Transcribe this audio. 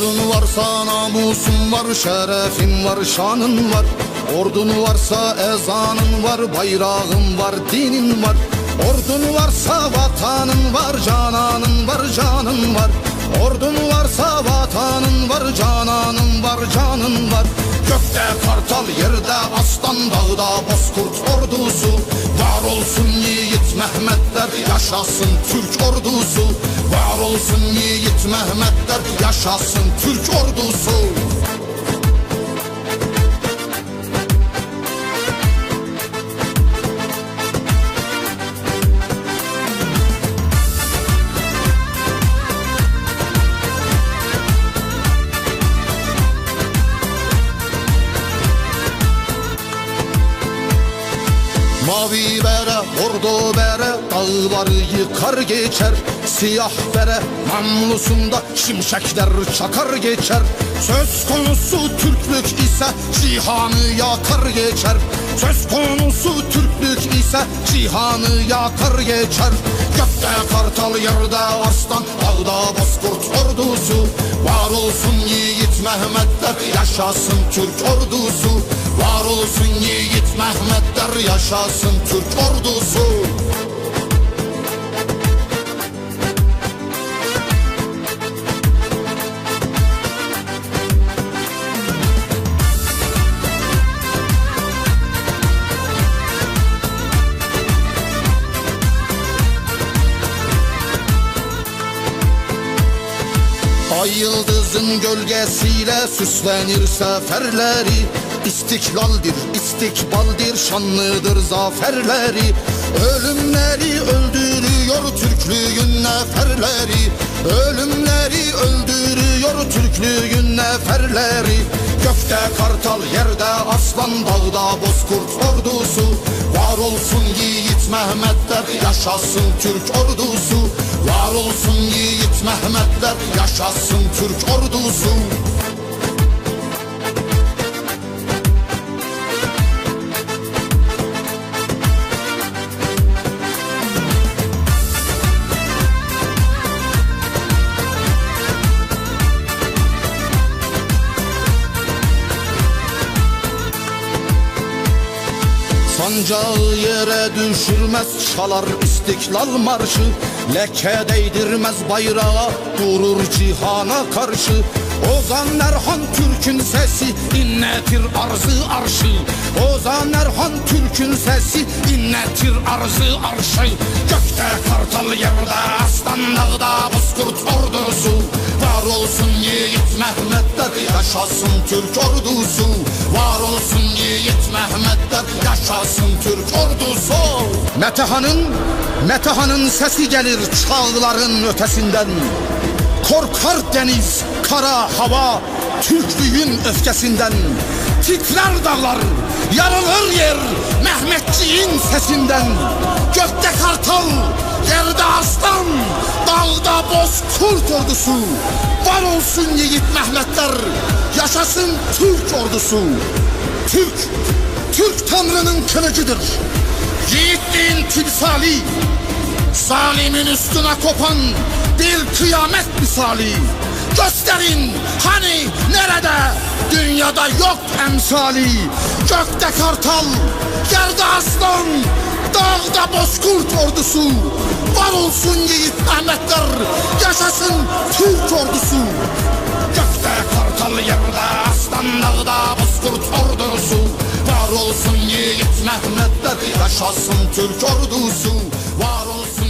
Ordun varsa namusun var, şerefin var, şanın var. Ordun varsa ezanın var, bayrağın var, dinin var. Ordun varsa vatanın var, cananın var, canın var. Ordun varsa vatanın var, cananın var, canın var. Gökte kartal, yerde aslan, dağda bozkurt ordusu. Var olsun yiğit Mehmetler, yaşasın Türk ordusu olsun yiğit Mehmetler, yaşasın Türk ordusu. Mavi bere, bordo bere Dağları yıkar geçer Siyah bere namlusunda Şimşekler çakar geçer. Söz konusu Türklük ise Cihanı yakar geçer. Söz konusu Türklük ise Cihanı yakar geçer. Gökte kartal yerde aslan Dağda bozkurt ordusu. Var olsun yiğit Mehmetler Yaşasın Türk ordusu. Var olsun yiğit Mehmetler Yaşasın Türk ordusu Ay yıldızın gölgesiyle süslenir seferleri. İstiklaldir, istikbaldir, şanlıdır zaferleri. Ölümleri öldürüyor Türklüğün neferleri. Ölümleri öldürüyor Türklüğün neferleri. Gökte kartal, yerde aslan, dağda bozkurt ordusu. Var olsun yiğit Mehmetler, yaşasın Türk ordusu Var olsun yiğit Mehmetler, yaşasın Türk ordusu Sancağı yere düşürmez çalar istiklal marşı. Leke değdirmez bayrağa durur cihana karşı. Ozan Erhan Türk'ün sesi inletir arzı arşı. Ozan Erhan Türk'ün sesi inletir arzı arşı. Gökte kartal yerde aslan dağda bozkurt ordusu. Var olsun yiğit Mehmetler yaşasın Türk ordusu Metehan'ın Metehan'ın sesi gelir çağların ötesinden. Korkar deniz, kara hava Türklüğün öfkesinden. Titrer dağlar, yarılır yer Mehmetçiğin sesinden. Gökte kartal, yerde aslan Dağda bozkurt ordusu. Var olsun yiğit Mehmetler Yaşasın Türk ordusu. Türk, Türk Tanrı'nın kılıcıdır Yiğitliğin timsali Zalimin üstüne kopan bir kıyamet misali. Gösterin hani nerede? Dünyada yok emsali. Gökte kartal, yerde aslan Dağda bozkurt ordusu. Var olsun yiğit Mehmetler Yaşasın Türk ordusu. Gökte kartal yerde olsun yiğit Mehmet dedi Yaşasın Türk ordusu. Var olsun